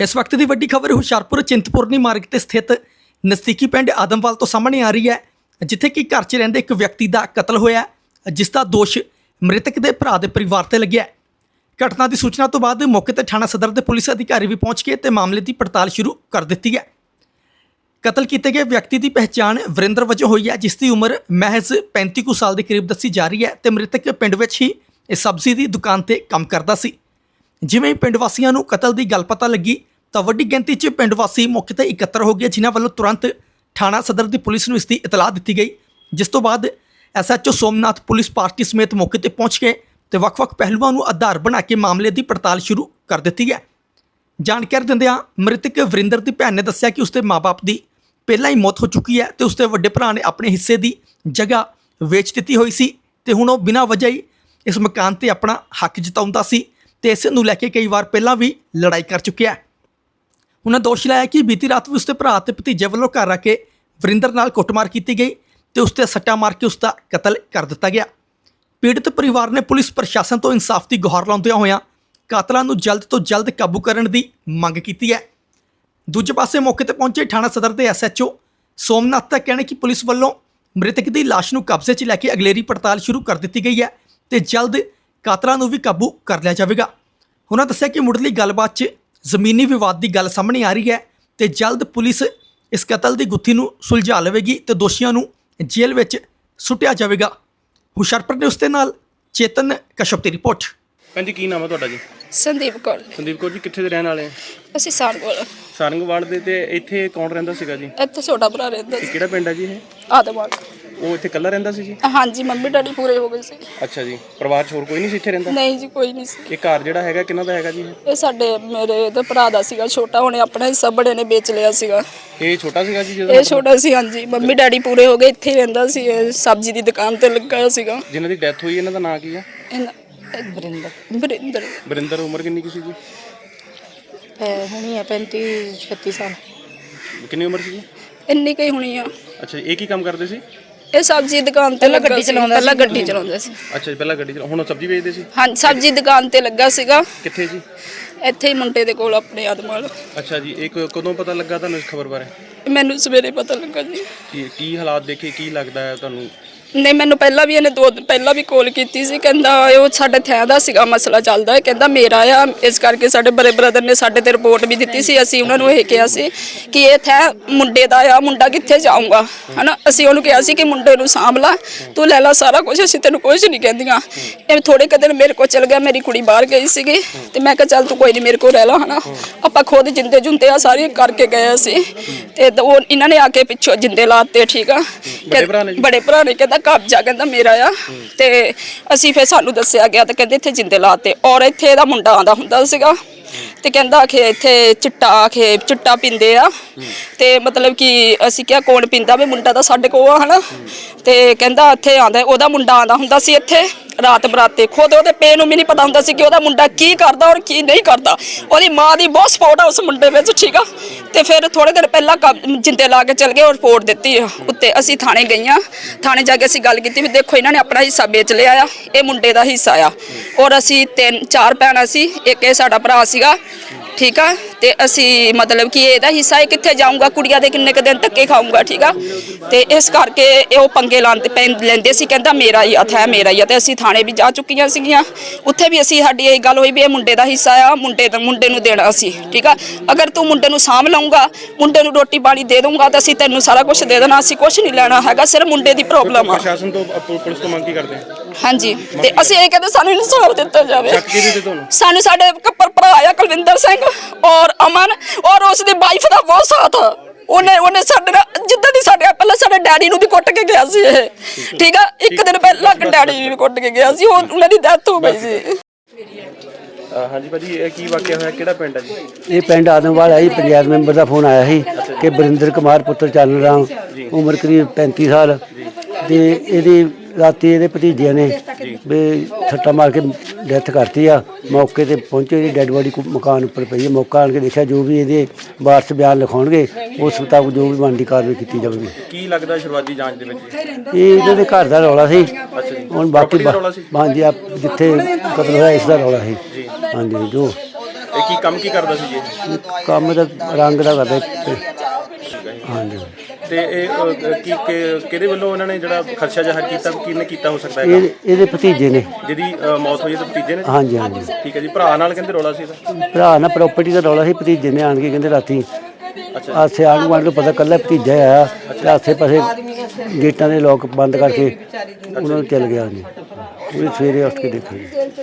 ਇਸ ਵਕਤ ਦੀ ਵੱਡੀ ਖਬਰ ਹੁਸ਼ਿਆਰਪੁਰ ਚਿੰਤਪੁਰਨੀ ਮਾਰਗ ਤੇ ਸਥਿਤ ਨਜ਼ਦੀਕੀ ਪਿੰਡ ਆਦਮਵਾਲ ਤੋਂ ਸਾਹਮਣੇ ਆ ਰਹੀ ਹੈ, ਜਿੱਥੇ ਕਿ ਘਰ 'ਚ ਰਹਿੰਦੇ ਇੱਕ ਵਿਅਕਤੀ ਦਾ ਕਤਲ ਹੋਇਆ ਜਿਸ ਦਾ ਦੋਸ਼ ਮ੍ਰਿਤਕ ਦੇ ਭਰਾ ਦੇ ਪਰਿਵਾਰ ਤੇ ਲੱਗਿਆ ਘਟਨਾ ਦੀ ਸੂਚਨਾ ਤੋਂ ਬਾਅਦ ਮੌਕੇ ਤੇ ਥਾਣਾ ਸਦਰ ਦੇ ਪੁਲਿਸ ਅਧਿਕਾਰੀ ਵੀ ਪਹੁੰਚ ਕੇ ਤੇ ਮਾਮਲੇ ਦੀ ਪੜਤਾਲ ਸ਼ੁਰੂ ਕਰ ਦਿੱਤੀ ਹੈ। ਕਤਲ ਕੀਤੇ ਗਏ ਵਿਅਕਤੀ ਦੀ ਪਹਿਚਾਣ ਵਰਿੰਦਰ ਵਜੋਂ ਹੋਈ ਹੈ, ਜਿਸ ਦੀ ਉਮਰ ਮਹਿਜ਼ 35 ਕੁ ਸਾਲ ਦੇ ਕਰੀਬ ਦੱਸੀ ਜਾ ਰਹੀ ਹੈ ਤੇ ਮ੍ਰਿਤਕ ਪਿੰਡ ਵਿੱਚ ਹੀ ਇਹ ਸਬਜ਼ੀ ਦੀ ਦੁਕਾਨ ਤੇ ਕੰਮ ਕਰਦਾ ਸੀ। ਜਿਵੇਂ ਪਿੰਡ ਵਾਸੀਆਂ ਨੂੰ ਕਤਲ ਦੀ ਗੱਲ ਪਤਾ ਲੱਗੀ ਤਾਂ ਵੱਡੀ ਗਿਣਤੀ 'ਚ ਪਿੰਡ ਵਾਸੀ ਮੌਕੇ ਤੇ ਇਕੱਤਰ ਹੋ ਗਏ, ਜਿਨ੍ਹਾਂ ਵੱਲੋਂ ਤੁਰੰਤ ਥਾਣਾ ਸਦਰ ਦੀ ਪੁਲਿਸ ਨੂੰ ਇਸ ਦੀ ਇਤਲਾਹ ਦਿੱਤੀ ਗਈ। ਜਿਸ ਤੋਂ ਬਾਅਦ ਐਸਐਚਓ ਸੋਮਨਾਥ ਪੁਲਿਸ ਪਾਰਟੀ ਸਮੇਤ ਮੌਕੇ ਤੇ ਪਹੁੰਚ ਕੇ ਤੇ ਵੱਖ-ਵੱਖ ਪਹਿਲੂਆਂ ਨੂੰ ਆਧਾਰ ਬਣਾ ਕੇ ਮਾਮਲੇ ਦੀ ਪੜਤਾਲ ਸ਼ੁਰੂ ਕਰ ਦਿੱਤੀ ਹੈ। ਜਾਣਕਾਰੀ ਦਿੰਦਿਆਂ ਮ੍ਰਿਤਕ ਵਰਿੰਦਰ ਦੀ ਭੈਣ ਨੇ ਦੱਸਿਆ ਕਿ ਉਸਦੇ ਮਾਪੇ ਦੀ ਪਹਿਲਾਂ ਹੀ ਮੌਤ ਹੋ ਚੁੱਕੀ ਹੈ ਤੇ ਉਸਦੇ ਵੱਡੇ ਭਰਾ ਨੇ ਆਪਣੇ ਹਿੱਸੇ ਦੀ ਜਗ੍ਹਾ ਵੇਚ ਦਿੱਤੀ ਹੋਈ ਸੀ ਤੇ ਹੁਣ ਉਹ ਬਿਨਾਂ ਵਜ੍ਹਾ ਹੀ ਇਸ ਮਕਾਨ ਤੇ ਆਪਣਾ ਹੱਕ ਜਤਾਉਂਦਾ ਸੀ ਤੇ ਇਸ ਨੂੰ ਲੈ ਕੇ ਕਈ ਵਾਰ ਪਹਿਲਾਂ ਵੀ ਲੜਾਈ ਕਰ ਚੁੱਕਿਆ ਹੈ। ਉਹਨਾਂ ਦੋਸ਼ ਲਾਇਆ ਕਿ ਬੀਤੀ ਰਾਤ ਵੀ ਉਸਦੇ ਭਰਾ ਤੇ ਭਤੀਜੇ ਵੱਲੋਂ ਘਰ ਆ ਕੇ ਵਰਿੰਦਰ ਨਾਲ ਕੁੱਟਮਾਰ ਕੀਤੀ ਗਈ ਤੇ ਉਸ ਤੇ ਸੱਟਾ ਮਾਰ ਕੇ ਉਸ ਦਾ ਕਤਲ ਕਰ ਦਿੱਤਾ ਗਿਆ। ਪੀੜਤ ਪਰਿਵਾਰ ਨੇ ਪੁਲਿਸ ਪ੍ਰਸ਼ਾਸਨ ਤੋਂ ਇਨਸਾਫ ਦੀ ਗੁਹਾਰ ਲਾਉਂਦਿਆਂ ਹੋਇਆਂ ਕਾਤਲਾਂ ਨੂੰ ਜਲਦ ਤੋਂ ਜਲਦ ਕਾਬੂ ਕਰਨ ਦੀ ਮੰਗ ਕੀਤੀ ਹੈ। ਦੂਜੇ ਪਾਸੇ ਮੌਕੇ ਤੇ ਪਹੁੰਚੇ ਥਾਣਾ ਸਦਰ ਦੇ ਐਸਐਚਓ ਸੋਮਨਾਥ ਦਾ ਕਹਿਣਾ ਕਿ ਪੁਲਿਸ ਵੱਲੋਂ ਮ੍ਰਿਤਕ ਦੀ ਲਾਸ਼ ਨੂੰ ਕਬਜ਼ੇ 'ਚ ਲੈ ਕੇ ਅਗਲੇਰੀ ਪੜਤਾਲ ਸ਼ੁਰੂ ਕਰ ਦਿੱਤੀ ਗਈ ਹੈ ਤੇ ਜਲਦ ਕਾਤਲਾਂ ਨੂੰ ਵੀ ਕਾਬੂ ਕਰ ਲਿਆ ਜਾਵੇਗਾ। ਉਹਨਾਂ ਦੱਸਿਆ ਕਿ ਮੁੱਢਲੀ ਗੱਲਬਾਤ 'ਚ ਜ਼ਮੀਨੀ ਵਿਵਾਦ ਦੀ ਗੱਲ ਸਾਹਮਣੇ ਆ ਰਹੀ ਹੈ ਤੇ ਜਲਦ ਪੁਲਿਸ ਇਸ ਕਤਲ ਦੀ ਗੁੱਥੀ ਨੂੰ ਸੁਲਝਾ ਲਵੇਗੀ ਤੇ ਦੋਸ਼ੀਆਂ ਨੂੰ ਜੇਲ੍ਹ ਵਿੱਚ ਸੁੱਟਿਆ ਜਾਵੇਗਾ। ਹੁਸ਼ਿਆਰਪੁਰ ਨੇ ਉਸ ਦੇ ਨਾਲ ਚੇਤਨ ਕਸ਼ਪ ਦੀ ਰਿਪੋਰਟ। ਭੈਣ ਜੀ ਕੀ ਨਾਮ ਹੈ ਤੁਹਾਡਾ ਜੀ? ਸੰਦੀਪ ਕੌਰ। ਸੰਦੀਪ ਕੌਰ ਜੀ ਕਿੱਥੇ ਦੇ ਰਹਿਣ ਵਾਲੇ ਆ? ਅਸੀਂ ਸਾਰ ਕੋਲ ਸਾਰੰਗਵਾਲ ਦੇ ਤੇ ਇੱਥੇ ਕੌਣ ਰਹਿੰਦਾ ਸੀਗਾ ਜੀ? ਇੱਥੇ ਛੋਟਾ ਭਰਾ ਰਹਿੰਦਾ ਸੀ। ਕਿਹੜਾ ਪਿੰਡ ਹੈ ਜੀ ਇਹ? ਆਦਮਾਨ ਉਹ ਇੱਥੇ ਇਕੱਲਾ ਰਹਿੰਦਾ ਸੀ ਜੀ? ਹਾਂਜੀ ਮੰਮੀ ਡੈਡੀ ਪੂਰੇ ਹੋ ਗਏ ਸੀ। ਅੱਛਾ ਜੀ ਪਰਿਵਾਰ 'ਚ ਹੋਰ ਕੋਈ ਨਹੀਂ ਸੀ ਇੱਥੇ ਰਹਿੰਦਾ? ਨਹੀਂ ਜੀ ਕੋਈ ਨਹੀਂ ਸੀ। ਇਹ ਘਰ ਜਿਹੜਾ ਹੈਗਾ ਕਿਹਨਾਂ ਦਾ ਹੈਗਾ ਜੀ ਇਹ? ਇਹ ਸਾਡੇ ਮੇਰੇ ਤੇ ਭਰਾ ਦਾ ਸੀਗਾ ਛੋਟਾ ਉਹਨੇ ਆਪਣਾ ਹਿੱਸਾ ਬੜੇ ਨੇ ਵੇਚ ਲਿਆ ਸੀਗਾ। ਇਹ ਛੋਟਾ ਸੀਗਾ ਜੀ ਜਦੋਂ ਇਹ ਛੋਟਾ ਸੀ ਹਾਂਜੀ। ਮੰਮੀ ਡੈਡੀ ਪੂਰੇ ਹੋ ਗਏ ਇੱਥੇ ਹੀ ਰਹਿੰਦਾ ਸੀ ਇਹ ਸਬਜ਼ੀ ਦੀ ਦੁਕਾਨ ਤੇ ਲੱਗਾ ਹੋਇਆ ਸੀਗਾ। ਜਿਨ੍ਹਾਂ ਦੀ ਡੈਥ ਹੋਈ ਇਹਨਾਂ ਦਾ ਨਾਂ ਕੀ ਆ? ਬਰਿੰਦਰ ਬਰਿੰਦਰ। ਬਰਿੰਦਰ ਉਮਰ ਕਿੰਨੀ ਕੀ ਸੀ ਜੀ? ਹੁਣੀ ਹੈ 35 36 ਸਾਲ। ਕਿੰਨੀ ਉਮਰ ਸੀ ਜੀ? ਇੰਨੀ ਕਈ ਹੋਣੀ ਆ। ਅੱਛਾ ਜੀ ਇਹ ਕੀ ਕੰਮ ਕਰਦੇ ਸੀ? ਇਹ ਸਬਜ਼ੀ ਦੁਕਾਨ ਤੇ ਲੱਗਾ ਗੱਡੀ ਸੀ। ਚਲਾਉਂਦਾ ਪਹਿਲਾਂ। ਗੱਡੀ ਚਲਾਉਂਦਾ ਸੀ। ਅੱਛਾ ਜੀ ਪਹਿਲਾਂ ਗੱਡੀ ਚਲਾ ਹੁਣ ਸਬਜ਼ੀ ਵੇਚਦੇ ਸੀ? ਹਾਂਜੀ ਸਬਜ਼ੀ ਦੁਕਾਨ ਤੇ ਲੱਗਾ ਸੀਗਾ। ਕਿੱਥੇ ਜੀ? ਇੱਥੇ ਹੀ ਮੁੰਡੇ ਦੇ ਕੋਲ ਆਪਣੇ ਆਦਮਾਲ ਅੱਛਾ ਜੀ ਇਹ ਕ- ਕਦੋਂ ਪਤਾ ਲੱਗਾ ਤੁਹਾਨੂੰ ਇਸ ਖਬਰ ਬਾਰੇ? ਮੈਨੂੰ ਸਵੇਰੇ ਪਤਾ ਲੱਗਾ ਜੀ। ਕੀ ਕੀ ਹਾਲਾਤ ਦੇਖੇ ਕੀ ਲੱਗਦਾ ਹੈ ਤੁਹਾਨੂੰ? ਨਹੀਂ ਮੈਨੂੰ ਪਹਿਲਾਂ ਵੀ ਇਹਨੇ ਦੋ ਦਿਨ ਪਹਿਲਾਂ ਵੀ ਕਾਲ ਕੀਤੀ ਸੀ ਕਹਿੰਦਾ ਉਹ ਸਾਡੇ ਥੈਂ ਦਾ ਸੀਗਾ ਮਸਲਾ ਚੱਲਦਾ ਹੈ ਕਹਿੰਦਾ ਮੇਰਾ ਆ ਇਸ ਕਰਕੇ ਸਾਡੇ ਬੜੇ ਬ੍ਰਦਰ ਨੇ ਸਾਡੇ ਤੇ ਰਿਪੋਰਟ ਵੀ ਦਿੱਤੀ ਸੀ ਅਸੀਂ ਉਹਨਾਂ ਨੂੰ ਇਹ ਕਿਹਾ ਸੀ ਕਿ ਇਹ ਥੈਂ ਮੁੰਡੇ ਦਾ ਆ ਮੁੰਡਾ ਕਿੱਥੇ ਜਾਊਗਾ ਹਨਾ? ਅਸੀਂ ਉਹਨੂੰ ਕਿਹਾ ਸੀ ਕਿ ਮੁੰਡੇ ਨੂੰ ਸਾਂਭ ਲਾ ਤੂੰ ਲੈ ਲੈ ਸਾਰਾ ਕੁਝ ਅਸੀਂ ਤੈਨੂੰ ਕੁਝ ਨਹੀਂ ਕਹਿੰਦੀਆਂ। ਇਹ ਥੋੜੇ ਕੁ ਦਿਨ ਮੇਰੇ ਕੋਲ ਚਲ ਗਿਆ ਮੇਰੀ ਕੁੜੀ ਬਾਹਰ ਗਈ ਸੀਗੀ ਤੇ ਮੈਂ ਕਿਹਾ ਚੱਲ ਤੂੰ ਕੋਈ ਨਹੀਂ ਮੇਰੇ ਕੋਲ ਰਹਿ ਲਾ ਹਨਾ? ਆਪਾਂ ਖੁਦ ਜਿੰਦੇ ਜੁੰਦੇ ਆ ਸਾਰੇ ਕਰਕੇ ਗਏ ਸੀ ਤੇ ਉਹ ਇਹਨਾਂ ਨੇ ਆ ਕੇ ਪਿੱਛੋਂ ਜਿੰਦੇ ਲਾਤੇ ਠੀਕ ਆ? ਬੜੇ ਭਰਾ ਨੇ ਕਹਿੰਦਾ ਕਬਜ਼ਾ ਕਹਿੰਦਾ ਮੇਰਾ ਆ। ਤੇ ਅਸੀਂ ਫਿਰ ਸਾਨੂੰ ਦੱਸਿਆ ਗਿਆ ਤੇ ਕਹਿੰਦੇ ਇੱਥੇ ਜਿੰਦੇ ਲਾਤੇ। ਔਰ ਇੱਥੇ ਇਹਦਾ ਮੁੰਡਾ ਆਂਦਾ ਹੁੰਦਾ ਸੀਗਾ। ਤੇ ਕਹਿੰਦਾ ਕਿ ਇੱਥੇ ਚਿੱਟਾ ਆਖੇ, ਚਿੱਟਾ ਪਿੰਦੇ ਆ। ਤੇ ਮਤਲਬ ਕਿ ਅਸੀਂ ਕਿਹਾ ਕੌਣ ਪਿੰਦਾ ਵੀ ਮੁੰਡਾ ਤਾਂ ਸਾਡੇ ਕੋਲ ਆ, ਹਨਾ। ਤੇ ਕਹਿੰਦਾ ਇੱਥੇ ਆਂਦਾ ਉਹਦਾ ਮੁੰਡਾ ਆਂਦਾ ਹੁੰਦਾ ਸੀ ਇੱਥੇ। ਰਾਤ ਬਰਾਤੇ ਖੁਦ ਉਹਦੇ ਪੇ ਨੂੰ ਵੀ ਨਹੀਂ ਪਤਾ ਹੁੰਦਾ ਸੀ ਕਿ ਉਹਦਾ ਮੁੰਡਾ ਕੀ ਕਰਦਾ ਔਰ ਕੀ ਨਹੀਂ ਕਰਦਾ। ਉਹਦੀ ਮਾਂ ਦੀ ਬਹੁਤ ਸਪੋਰਟ ਆ ਉਸ ਮੁੰਡੇ ਵਿੱਚ, ਠੀਕ ਆ? ਤੇ ਫਿਰ ਥੋੜੇ ਦਿਨ ਪਹਿਲਾਂ ਕਬ- ਜਿੰਦੇ ਲਾ ਕੇ ਚਲ ਗਏ ਔਰ ਰਿਪੋਰਟ ਦਿੱਤੀ ਆ। ਉੱਤੇ ਅਸੀਂ ਥਾਣੇ ਗਈਆਂ ਥਾਣੇ ਜਾ ਕੇ ਅਸੀਂ ਗੱਲ ਕੀਤੀ ਵੀ ਦੇਖੋ ਇਹਨਾਂ ਨੇ ਆਪਣਾ ਹਿੱਸਾ ਵੇਚ ਲਿਆ ਆ, ਇਹ ਮੁੰਡੇ ਦਾ ਹਿੱਸਾ ਆ। ਔਰ ਅਸੀਂ ਤਿੰਨ ਚਾਰ ਭੈਣਾਂ ਸੀ, ਇੱਕ ਇਹ ਸਾਡਾ ਭਰਾ ਸੀਗਾ, ਠੀਕ ਆ? ਤੇ ਅਸੀਂ ਮਤਲਬ ਕਿ ਇਹਦਾ ਹਿੱਸਾ ਇਹ ਕਿੱਥੇ ਜਾਊਗਾ ਕੁੜੀਆਂ ਦੇ ਕਿੰਨੇ ਕੁ ਦਿਨ ਧੱਕੇ ਖਾਊਗਾ ਠੀਕ ਆ? ਤੇ ਇਸ ਕਰਕੇ ਇਹ ਉਹ ਪੰਗੇ ਲਾਂਦੇ ਪੈ ਲੈਂਦੇ ਸੀ ਕਹਿੰਦਾ ਮੇਰਾ ਹੀ ਹੱਥ ਹੈ ਮੇਰਾ ਹੀ ਤੇ ਅਸੀਂ ਥਾਣੇ ਵੀ ਜਾ ਚੁੱਕੀਆਂ ਸੀਗੀਆਂ। ਉੱਥੇ ਵੀ ਅਸੀਂ ਸਾਡੀ ਇਹ ਗੱਲ ਹੋਈ ਵੀ ਇਹ ਮੁੰਡੇ ਦਾ ਹਿੱਸਾ ਆ ਮੁੰਡੇ ਦਾ ਮੁੰਡੇ ਨੂੰ ਦੇਣਾ ਸੀ ਠੀਕ ਆ? ਅਗਰ ਤੂੰ ਮੁੰਡੇ ਨੂੰ ਸਾਂਭ ਲਊਗਾ ਮੁੰਡੇ ਨੂੰ ਰੋਟੀ ਪਾਣੀ ਦੇ ਦਊਗਾ ਤਾਂ ਅਸੀਂ ਤੈਨੂੰ ਸਾਰਾ ਕੁਝ ਦੇ ਦੇਣਾ ਅਸੀਂ ਕੁਝ ਨਹੀਂ ਲੈਣਾ ਹੈਗਾ ਸਿਰਫ ਮੁੰਡੇ ਦੀ ਪ੍ਰੋਬਲਮ ਆ। ਪ੍ਰਸ਼ਾਸਨ ਤੋਂ ਪੁ- ਪੁਲਿਸ ਤੋਂ ਮੰਗ ਕੀ ਕਰਦੇ ਆ? ਹਾਂਜੀ ਤੇ ਅਸੀਂ ਇਹ ਕਹਿੰਦੇ ਸਾਨੂੰ ਇਨਸਾਫ ਦਿੱਤਾ ਜਾਵੇ। ਸ਼ੱਕ ਕਿਹਦੇ ਤੇ ਤੁਹਾਨੂੰ? ਸਾਨੂੰ ਸਾਡੇ ਕੱਪਰ ਭਰਾ ਆ ਕੁਲਵਿੰਦਰ ਸਿੰਘ ਔਰ ਅਮਨ ਔਰ ਉਸ ਦੀ ਵਾਈਫ ਦਾ ਬਹੁਤ ਸਾਥ ਆ। ਉਹਨੇ ਉਹਨੇ ਸਾਡੇ ਨਾਲ ਜਿੱਦਾਂ ਦੀ ਸਾਡੇ ਪਹਿਲਾਂ ਸਾਡੇ ਡੈਡੀ ਨੂੰ ਵੀ ਕੁੱਟ ਕੇ ਗਿਆ ਸੀ ਇਹ। ਠੀਕ ਆ? ਇੱਕ ਦਿਨ ਪਹਿਲਾਂ ਡੈਡੀ ਨੂੰ ਵੀ ਕੁੱਟ ਕੇ ਗਿਆ ਸੀ। ਉਹ ਉਹਨਾਂ ਦੀ ਡੈਥ ਹੋ ਗਈ ਸੀ। ਅ, ਹਾਂਜੀ ਭਾਜੀ ਇਹ ਕੀ ਵਾਕਿਆ ਹੋਇਆ? ਕਿਹੜਾ ਪਿੰਡ ਹੈ ਜੀ? ਇਹ ਪਿੰਡ ਆਦਮਵਾਲ ਹੈ ਜੀ ਪੰਚਾਇਤ ਮੈਂਬਰ ਦਾ ਫੋਨ ਆਇਆ ਸੀ ਕਿ ਬਰਿੰਦਰ ਕੁਮਾਰ ਪੁੱਤਰ ਚਰਨ ਰਾਮ ਉਮਰ ਕਰੀਬ 35 ਸਾਲ ਤੇ ਇਹਦੀ ਰਾਤੀ ਇਹਦੇ ਭਤੀਜਿਆਂ ਨੇ ਵੀ ਛੱਟਾ ਮਾਰ ਕੇ ਡੈਥ ਕਰਤੀ ਆ। ਮੌਕੇ ਤੇ ਪਹੁੰਚੇ ਇਹਦੀ ਡੈੱਡ ਬੋਡੀ ਮਕਾਨ ਉੱਪਰ ਪਈ ਹੈ ਮੌਕਾ ਆਣ ਕੇ ਦੇਖਿਆ ਜੋ ਵੀ ਇਹਦੇ ਵਾਰਸ ਬਿਆਨ ਲਿਖਾਉਣਗੇ ਉਸ ਮੁਤਾਬਕ ਜੋ ਵੀ ਬਣਦੀ ਕਾਰਵਾਈ ਕੀਤੀ ਜਾਵੇਗੀ। ਕੀ ਲੱਗਦਾ ਸ਼ੁਰੂਆਤੀ ਜਾਂਚ ਦੇ ਵਿੱਚ? ਇਹ ਇਹਦੇ ਦੇ ਘਰ ਦਾ ਰੌਲਾ ਸੀ। ਹੁਣ ਬਾਕੀ? ਹਾਂਜੀ ਆ ਜਿੱਥੇ ਕਤਲ ਹੋਇਆ ਇਸ ਦਾ ਰੌਲਾ ਸੀ। ਹਾਂਜੀ ਜੋ। ਇਹ ਕੀ ਕੰਮ ਕੀ ਕਰਦਾ ਸੀ ਜੀ? ਕੰਮ ਦਾ ਰੰਗ ਦਾ ਕਰਦੇ। ਹਾਂਜੀ। ਤੇ ਇਹ ਅਹ, ਕੀ ਕਿ- ਕਿਹਦੇ ਵੱਲੋਂ ਉਹਨਾਂ ਨੇ ਜਿਹੜਾ ਖਰਚਾ ਜ਼ਾਹਰ ਕੀਤਾ ਕਿਹਨੇ ਕੀਤਾ ਹੋ ਸਕਦਾ ਹੈ ਇਹ ਇਹਦੇ ਭਤੀਜੇ ਨੇ। ਜਿਹਦੀ ਅਹ, ਮੌਤ ਹੋਈ ਹੈ ਤੇ ਭਤੀਜੇ ਨੇ? ਹਾਂਜੀ ਹਾਂਜੀ। ਠੀਕ ਹੈ ਜੀ ਭਰਾ ਨਾਲ ਕਹਿੰਦੇ ਰੋਲਾ ਸੀ ਇਹਦਾ? ਭਰਾ ਨਾਲ ਪ੍ਰਾਪਰਟੀ ਦਾ ਰੌਲਾ ਸੀ ਭਤੀਜੇ ਨੇ ਆਣ ਕੇ ਕਹਿੰਦੇ ਰਾਤੀ ਅੱਛਾ। ਆਸੇ ਆਣ ਗੁਆਂਢ ਨੂੰ ਪਤਾ ਕੱਲਾ ਭਤੀਜਾ ਆਇਆ ਤੇ ਆਸੇ ਪਾਸੇ ਗੇਟਾਂ ਦੇ ਲੋਕ ਬੰਦ ਕਰਕੇ ਉਹਨਾਂ ਨੂੰ ਚਲ ਗਿਆ ਜੀ। ਉਹ ਸਵੇਰੇ ਉੱਠ ਕੇ ਦੇਖਿਆ। ਜੀ